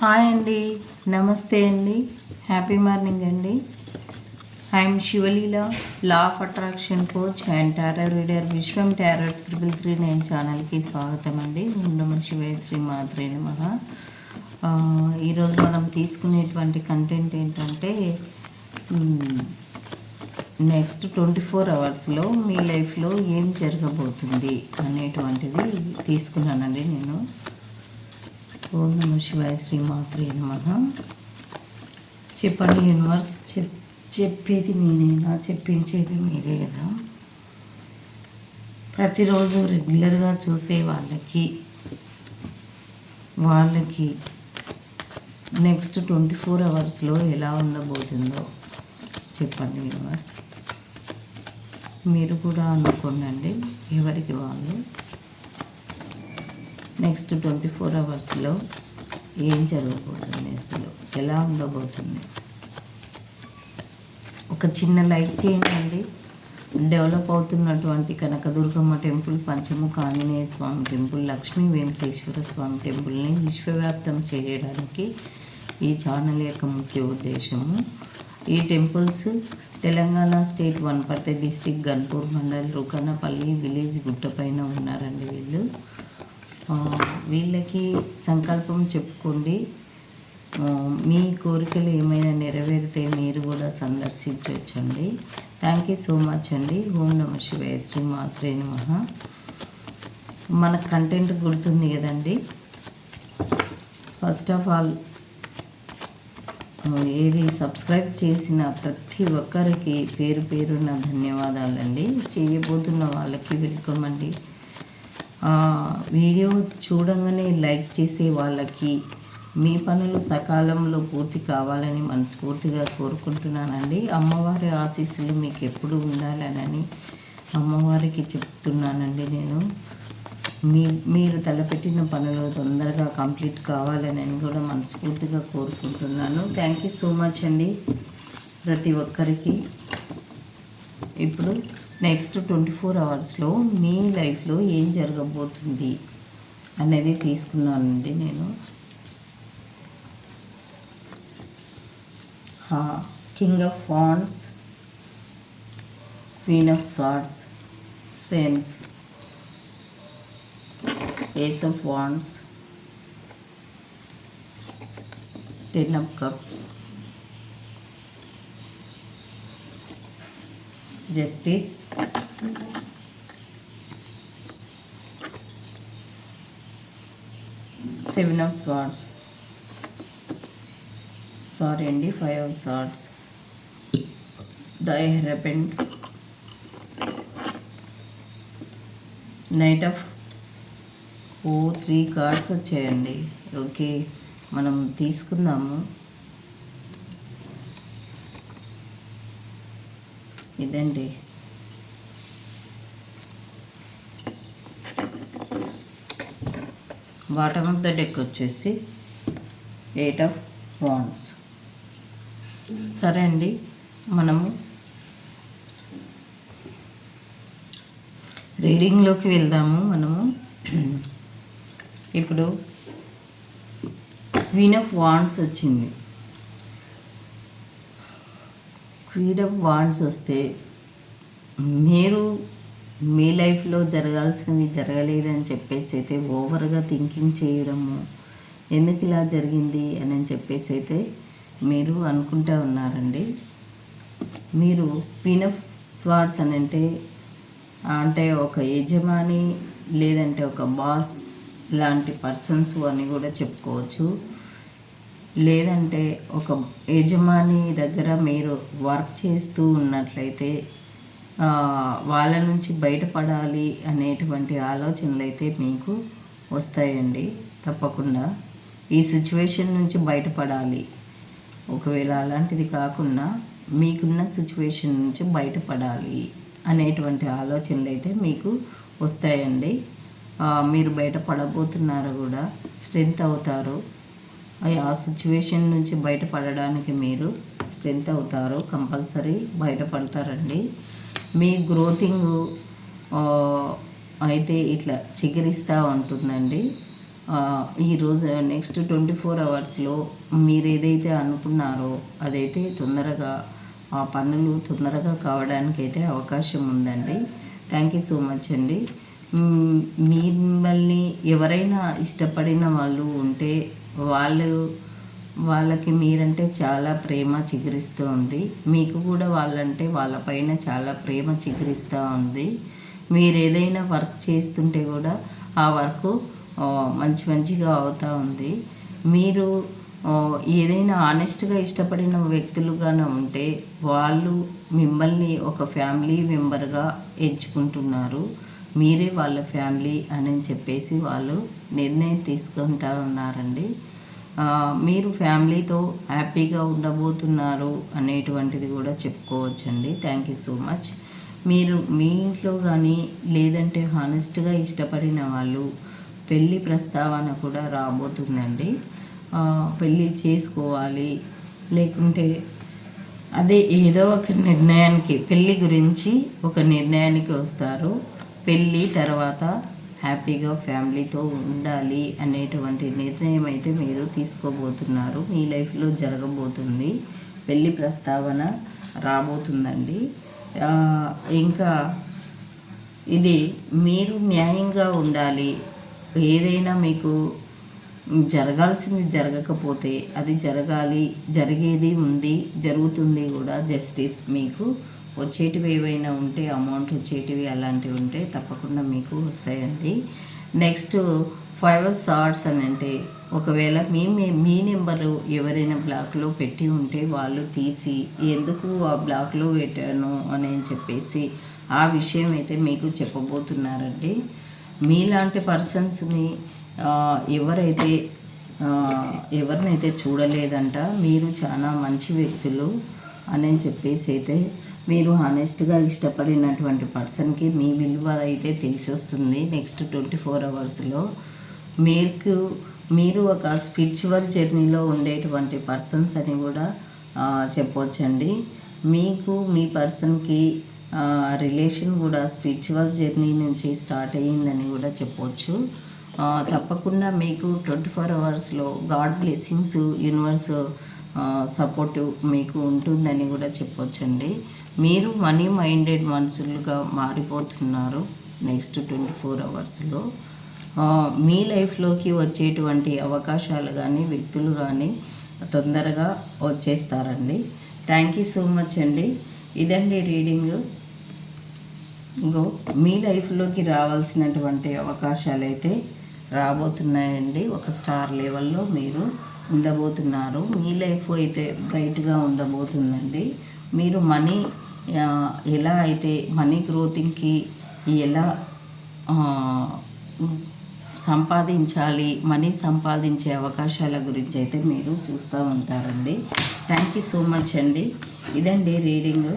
Hi అండి. నమస్తే అండి. హ్యాపీ మార్నింగ్ అండి. I'm Shivaleela law of attraction coach and tarot reader Vishwam tarot triple three nine ఛానల్కి స్వాగతం అండి. నమ శివయ శ్రీ మాత్రే నమ. ఈరోజు మనం తీసుకునేటువంటి కంటెంట్ ఏంటంటే నెక్స్ట్ ట్వంటీ ఫోర్ అవర్స్లో మీ లైఫ్లో ఏం జరగబోతుంది అనేటువంటిది తీసుకున్నానండి నేను. ఓం నమ శివాయ శ్రీమాత్రే నమ. చెప్పండి యూనివర్స్ చెప్ చెప్పేది నేనేనా? చెప్పించేది మీరే కదా. ప్రతిరోజు రెగ్యులర్గా చూసే వాళ్ళకి వాళ్ళకి నెక్స్ట్ ట్వంటీ ఫోర్ అవర్స్లో ఎలా ఉండబోతుందో చెప్పండి యూనివర్స్. మీరు కూడా అనుకోండి ఎవరికి వాళ్ళు? నెక్స్ట్ ట్వంటీ ఫోర్ అవర్స్లో ఏం జరగబోతుంది అసలు? ఎలా ఉండబోతుంది? ఒక చిన్న లైక్ చేయండి డెవలప్ అవుతున్నటువంటి కనకదుర్గమ్మ టెంపుల్ పంచముఖ ఆంజనేయ స్వామి టెంపుల్ లక్ష్మీ వెంకటేశ్వర స్వామి టెంపుల్ని విశ్వవ్యాప్తం చేయడానికి ఈ ఛానల్ యొక్క ముఖ్య ఉద్దేశము. ఈ temples Telangana state Wanaparthy district Ganpur mandal Rukanapalli village గుట్టపైన ఉన్నారండి వీళ్ళు. వీళ్ళకి సంకల్పం చెప్పుకోండి. మీ కోరికలు ఏమైనా నెరవేరితే మీరు కూడా సందర్శించవచ్చండి థ్యాంక్ యూ సో మచ్ అండి. ఓం నమ శివాయ శ్రీ మాత్రే నమ. మన కంటెంట్ గుర్తుంది కదండి. ఫస్ట్ ఆఫ్ ఆల్ ఏది సబ్స్క్రైబ్ చేసిన ప్రతి ఒక్కరికి పేరు పేరున్న ధన్యవాదాలండి. చేయబోతున్న వాళ్ళకి వెల్కమ్ అండి. వీడియో చూడంగానే లైక్ చేసే వాళ్ళకి మీ పనులు సకాలంలో పూర్తి కావాలని మనస్ఫూర్తిగా కోరుకుంటున్నానండి. అమ్మవారి ఆశీస్సులు మీకు ఎప్పుడు ఉండాలని అమ్మవారికి చెప్తున్నానండి నేను. మీ మీరు తలపెట్టిన పనులు తొందరగా కంప్లీట్ కావాలని కూడా మనస్ఫూర్తిగా కోరుకుంటున్నాను. థ్యాంక్ యూ సో మచ్ అండి ప్రతి ఒక్కరికి. ఇప్పుడు నెక్స్ట్ ట్వంటీ ఫోర్ అవర్స్లో మీ లైఫ్లో ఏం జరగబోతుంది అనేది తీసుకున్నానండి నేను. King of wands queen of swords strength ace of wands ten of cups justice. Seven of swords. Sorry అండి five of swords. The hierophant knight of. Oh three cards వచ్చాయండి. Okay మనం తీసుకుందాము. ఇదండి. బాటమ్ ఆఫ్ ద డెక్ వచ్చేసి eight of wands సరే అండి మనము రీడింగ్లోకి వెళ్దాము మనము ఇప్పుడు క్వీన్ ఆఫ్ వాన్స్ వచ్చింది. క్వీన్ ఆఫ్ వాండ్స్ వస్తే మీరు మీ లైఫ్లో జరగాల్సినవి జరగలేదని చెప్పేసి అయితే ఓవర్గా థింకింగ్ చేయడము ఎందుకు ఇలా జరిగింది అని చెప్పేసి అయితే మీరు అనుకుంటా ఉన్నారండి. మీరు క్వీన్ ఆఫ్ స్వార్డ్స్ అని అంటే అంటే ఒక యజమాని లేదంటే ఒక బాస్ లాంటి పర్సన్స్ అని కూడా చెప్పుకోవచ్చు. లేదంటే ఒక యజమాని దగ్గర మీరు వర్క్ చేస్తూ ఉన్నట్లయితే వాళ్ళ నుంచి బయటపడాలి అనేటువంటి ఆలోచనలు అయితే మీకు వస్తాయండి తప్పకుండా. ఈ సిచ్యువేషన్ నుంచి బయటపడాలి. ఒకవేళ అలాంటిది కాకుండా మీకున్న సిచ్యువేషన్ నుంచి బయటపడాలి అనేటువంటి ఆలోచనలు అయితే మీకు వస్తాయండి. మీరు బయటపడబోతున్నారు కూడా స్ట్రెంత్ అవుతారు. ఆ సిచ్యువేషన్ నుంచి బయటపడడానికి మీరు స్ట్రెంత్ అవుతారు కంపల్సరీ బయటపడతారండి. మీ గ్రోతింగ్ అయితే ఇట్లా చిగురిస్తూ ఉంటుందండి. ఈరోజు నెక్స్ట్ ట్వంటీ ఫోర్ అవర్స్లో మీరు ఏదైతే అనుకున్నారో అదైతే తొందరగా ఆ పనులు తొందరగా కావడానికి అయితే అవకాశం ఉందండి. థ్యాంక్ యూ సో మచ్ అండి. మిమ్మల్ని ఎవరైనా ఇష్టపడిన వాళ్ళు ఉంటే వాళ్ళు వాళ్ళకి మీరంటే చాలా ప్రేమ చిగురిస్తూ ఉంది. మీకు కూడా వాళ్ళంటే వాళ్ళపైన చాలా ప్రేమ చిగురిస్తూ ఉంది. మీరు ఏదైనా వర్క్ చేస్తుంటే కూడా ఆ వర్క్ మంచి మంచిగా అవుతూ ఉంది. మీరు ఏదైనా ఆనెస్ట్గా ఇష్టపడిన వ్యక్తులుగానే ఉంటే వాళ్ళు మిమ్మల్ని ఒక ఫ్యామిలీ మెంబర్గా ఎంచుకుంటున్నారు. మీరే వాళ్ళ ఫ్యామిలీ అని చెప్పేసి వాళ్ళు నిర్ణయం తీసుకుంటా ఉన్నారండి. మీరు ఫ్యామిలీతో హ్యాపీగా ఉండబోతున్నారు అనేటువంటిది కూడా చెప్పుకోవచ్చండి. థ్యాంక్ యూ సో మచ్ మీరు మీ ఇంట్లో కానీ లేదంటే హానెస్ట్గా ఇష్టపడిన వాళ్ళు పెళ్ళి ప్రస్తావన కూడా రాబోతుందండి. పెళ్ళి చేసుకోవాలి లేకుంటే అదే ఏదో ఒక నిర్ణయానికి పెళ్ళి గురించి ఒక నిర్ణయానికి వస్తారు. పెళ్ళి తర్వాత హ్యాపీగా ఫ్యామిలీతో ఉండాలి అనేటువంటి నిర్ణయం అయితే మీరు తీసుకోబోతున్నారు. మీ లైఫ్లో జరగబోతుంది. పెళ్ళి ప్రస్తావన రాబోతుందండి. ఇంకా ఇది మీరు న్యాయంగా ఉండాలి. ఏదైనా మీకు జరగాల్సింది జరగకపోతే అది జరగాలి. జరిగేది ఉంది జరుగుతుంది కూడా జస్టిస్ మీకు వచ్చేటివి ఏవైనా ఉంటే అమౌంట్ వచ్చేటివి అలాంటివి ఉంటే తప్పకుండా మీకు వస్తాయండి. నెక్స్ట్ ఫైవ్ షార్ట్స్ అని అంటే ఒకవేళ మీ మీ- నెంబరు ఎవరైనా బ్లాక్లో పెట్టి ఉంటే వాళ్ళు తీసి ఎందుకు ఆ బ్లాక్లో పెట్టాను? అని చెప్పేసి ఆ విషయం అయితే మీకు చెప్పబోతున్నారండి. మీలాంటి పర్సన్స్ని ఎవరైతే ఎవరినైతే చూడలేదంట మీరు చాలా మంచి వ్యక్తులు అని చెప్పేసి అయితే మీరు హానెస్ట్గా ఇష్టపడినటువంటి పర్సన్కి మీ విలువ అయితే తెలిసి వస్తుంది నెక్స్ట్ ట్వంటీ ఫోర్ అవర్స్లో. మీకు మీరు ఒక స్పిరిచువల్ జర్నీలో ఉండేటువంటి పర్సన్స్ అని కూడా చెప్పవచ్చండి మీకు మీ పర్సన్కి రిలేషన్ కూడా స్పిరిచువల్ జర్నీ నుంచి స్టార్ట్ అయ్యిందని కూడా చెప్పవచ్చు తప్పకుండా మీకు ట్వంటీ ఫోర్ అవర్స్లో గాడ్ బ్లెస్సింగ్స్ యూనివర్స్ సపోర్ట్ మీకు ఉంటుందని కూడా చెప్పొచ్చండి. మీరు మనీ మైండెడ్ మనుషులుగా మారిపోతున్నారు నెక్స్ట్ ట్వంటీ ఫోర్ అవర్స్లో. మీ లైఫ్లోకి వచ్చేటువంటి అవకాశాలు కానీ వ్యక్తులు కానీ తొందరగా వచ్చేస్తారండి. థ్యాంక్ యూ సో మచ్ అండి. ఇదండి రీడింగ్. ఇంకో మీ లైఫ్లోకి రావాల్సినటువంటి అవకాశాలు అయితే రాబోతున్నాయండి. ఒక స్టార్ లెవెల్లో మీరు ఉండబోతున్నారు. మీ లైఫ్ అయితే బ్రైట్గా ఉండబోతుందండి. మీరు మనీ ఎలా అయితే మనీ గ్రోతింగ్కి ఎలా సంపాదించాలి మనీ సంపాదించే అవకాశాల గురించి అయితే మీరు చూస్తూ ఉంటారండి. థ్యాంక్ యూ సో మచ్ అండి. ఇదండి రీడింగ్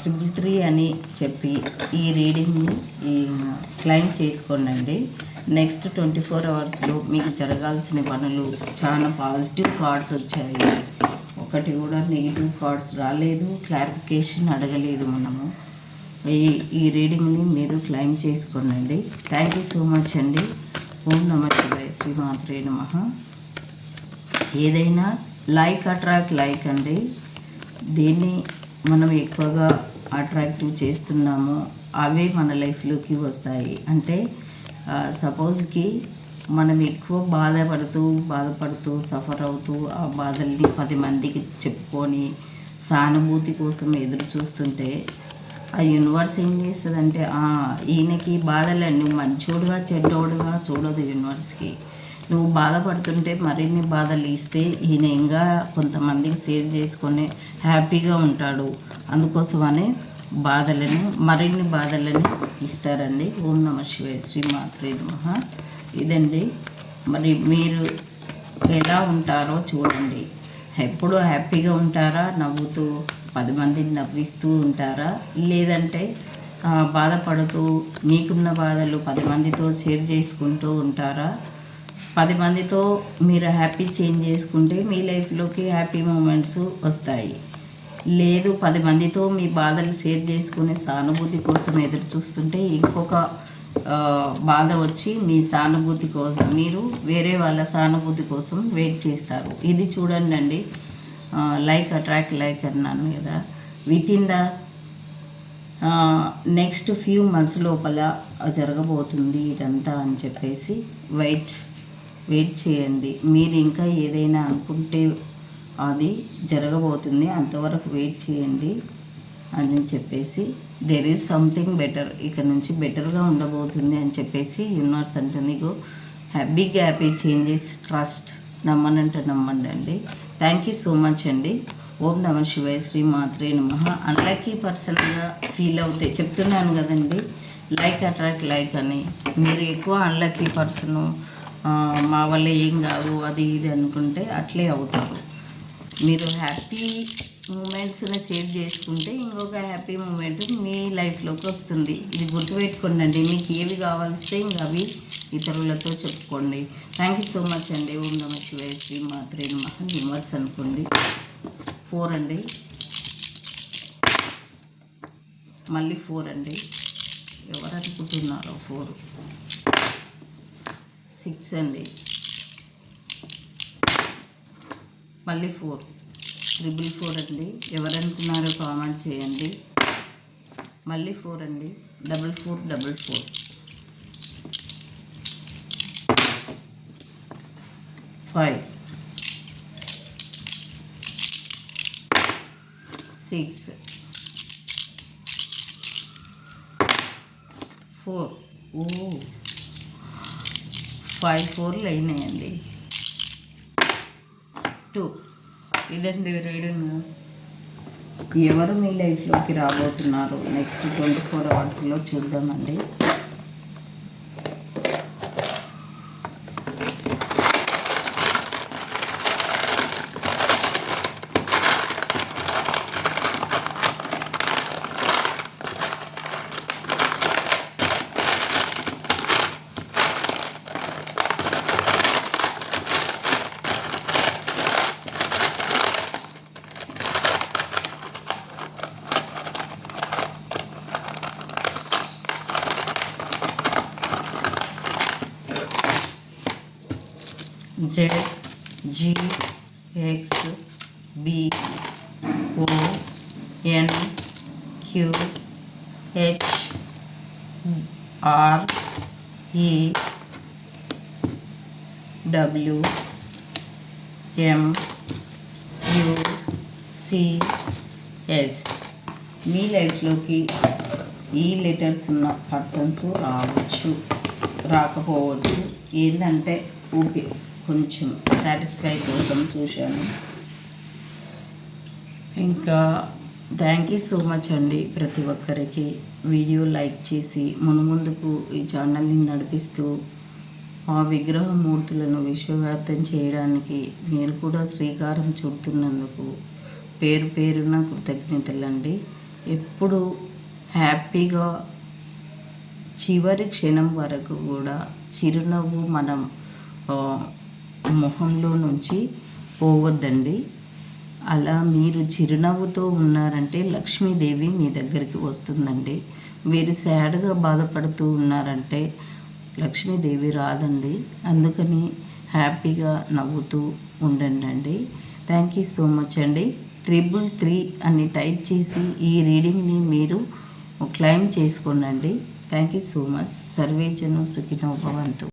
త్రిబుల్ త్రీ అని చెప్పి ఈ రీడింగ్ని క్లైమ్ చేసుకోండి నెక్స్ట్ ట్వంటీ ఫోర్ అవర్స్లో మీకు జరగాల్సిన పనులు చాలా పాజిటివ్ కార్డ్స్ వచ్చాయి. ఒకటి కూడా నెగిటివ్ కార్డ్స్ రాలేదు క్లారిఫికేషన్ అడగలేదు మనము. ఈ ఈ రీడింగ్ని మీరు క్లైమ్ చేసుకోనండి. థ్యాంక్ యూ సో మచ్ అండి. ఓం నమ శివాయ శ్రీమాత్రే నమ. ఏదైనా లైక్ అట్రాక్ట్ లైక్ అండి. దీన్ని మనం ఎక్కువగా అట్రాక్టివ్ చేస్తున్నామో అవే మన లైఫ్లోకి వస్తాయి. అంటే సపోజ్కి మనం ఎక్కువ బాధపడుతూ బాధపడుతూ సఫర్ అవుతూ ఆ బాధల్ని పది మందికి చెప్పుకొని సానుభూతి కోసం ఎదురు చూస్తుంటే ఆ యూనివర్స్ ఏం చేస్తుందంటే ఈయనకి బాధలన్నీ నువ్వు మంచోడుగా చెడ్డోడుగా చూడదు యూనివర్స్కి నువ్వు బాధపడుతుంటే మరిన్ని బాధలు ఇస్తే ఈయన ఇంకా కొంతమందికి షేర్ చేసుకొని హ్యాపీగా ఉంటాడు. అందుకోసమనే బాధలను మరిన్ని బాధలను ఇస్తారండి. ఓం నమ శివాయ. శ్రీ మాత్రే నమ. ఇదండి. మరి మీరు ఎలా ఉంటారో చూడండి. ఎప్పుడు హ్యాపీగా ఉంటారా? నవ్వుతూ పది మందిని నవ్విస్తూ ఉంటారా? లేదంటే బాధపడుతూ మీకున్న బాధలు పది మందితో షేర్ చేసుకుంటూ ఉంటారా? పది మందితో మీరు హ్యాపీ చేంజ్ చేసుకుంటే మీ లైఫ్లోకి హ్యాపీ మూమెంట్స్ వస్తాయి. లేదు పది మందితో మీ బాధలు షేర్ చేసుకునే సానుభూతి కోసం ఎదురు చూస్తుంటే ఇంకొక బాధ వచ్చి మీ సానుభూతి కోసం మీరు వేరే వాళ్ళ సానుభూతి కోసం వెయిట్ చేస్తారు. ఇది చూడండి అండి. లైక్ అట్రాక్ట్ లైక్ అన్నాను కదా. Within the next few months లోపల జరగబోతుంది ఇదంతా అని చెప్పేసి వెయిట్ వెయిట్ చేయండి. మీరు ఇంకా ఏదైనా అనుకుంటే అది జరగబోతుంది. అంతవరకు వెయిట్ చేయండి. అని చెప్పేసి దెర్ ఈజ్ సంథింగ్ బెటర్ ఇక్కడ నుంచి బెటర్గా ఉండబోతుంది అని చెప్పేసి యూనివర్స్ అంటే నీకు హ్యాపీ హ్యాపీ చేంజెస్ ట్రస్ట్ నమ్మనంటే నమ్మండి అండి. థ్యాంక్ యూ సో మచ్ అండి. ఓం నమ శివాయ శ్రీ మాత్రే నమ. అన్లక్కీ పర్సన్గా ఫీల్ అవుతాయి చెప్తున్నాను కదండి. లైక్ అట్రాక్ట్ లైక్ అని. మీరు ఎక్కువ అన్లక్కీ పర్సన్ మా వల్ల ఏం కాదు అది ఇది అనుకుంటే అట్లే అవుతారు. మీరు హ్యాపీ మూమెంట్స్ని సేవ్ చేసుకుంటే ఇంకొక హ్యాపీ మూమెంట్ మీ లైఫ్లోకి వస్తుంది. ఇది గుర్తుపెట్టుకోండి అండి మీకు ఏవి కావాల్స్తే ఇంకా అవి ఇతరులతో చెప్పుకోండి. థ్యాంక్ యూ సో మచ్ అండి. ఓం నమ శివాయ శ్రీ మాత్రే నమ యూనివర్స్ అనుకోండి. ఫోర్ అండి. మళ్ళీ ఫోర్ అండి. ఎవరు అనుకుంటున్నారో ఫోర్ సిక్స్ అండి. మళ్ళీ ఫోర్ ట్రిపుల్ ఫోర్ అండి. ఎవరు కామెంట్ చేయండి. మళ్ళీ ఫోర్ అండి. Double four double four. Five. Six. Four. O. Five ఫోర్లు అయినాయండి. టూ. ఇదండి రీడింగ్ ఎవరు మీ లైఫ్లోకి రాబోతున్నారు? నెక్స్ట్ ట్వంటీ ఫోర్ అవర్స్లో చూద్దామండి. Z G X B O N Q H R E W M U C S మీ లైఫ్లోకి ఈ లెటర్స్ ఉన్న పర్సన్స్ రావచ్చు రాకపోవచ్చు. ఏంటంటే ఓకే. కొంచెం సాటిస్ఫై కోసం చూశాను. ఇంకా థ్యాంక్ యూ సో మచ్ అండి ప్రతి ఒక్కరికి. వీడియో లైక్ చేసి మునుముందుకు ఈ ఛానల్ని నడిపిస్తూ ఆ విగ్రహ మూర్తులను విశ్వవ్యాప్తం చేయడానికి మీరు కూడా శ్రీకారం చుడుతున్నందుకు పేరు పేరున కృతజ్ఞతలండి. ఎప్పుడు హ్యాపీగా చివరి క్షణం వరకు కూడా చిరునవ్వు మనం మొహంలో నుంచి పోవద్దండి. అలా మీరు చిరునవ్వుతో ఉన్నారంటే లక్ష్మీదేవి మీ దగ్గరికి వస్తుందండి. మీరు సాడ్గా బాధపడుతూ ఉన్నారంటే లక్ష్మీదేవి రాదండి. అందుకని హ్యాపీగా నవ్వుతూ ఉండండి అండి థ్యాంక్ యూ సో మచ్ అండి. త్రిబుల్ త్రీ అని టైప్ చేసి ఈ రీడింగ్ని మీరు క్లైమ్ చేసుకోండి థ్యాంక్ యూ సో మచ్. సర్వేజను సుఖినోభవంతు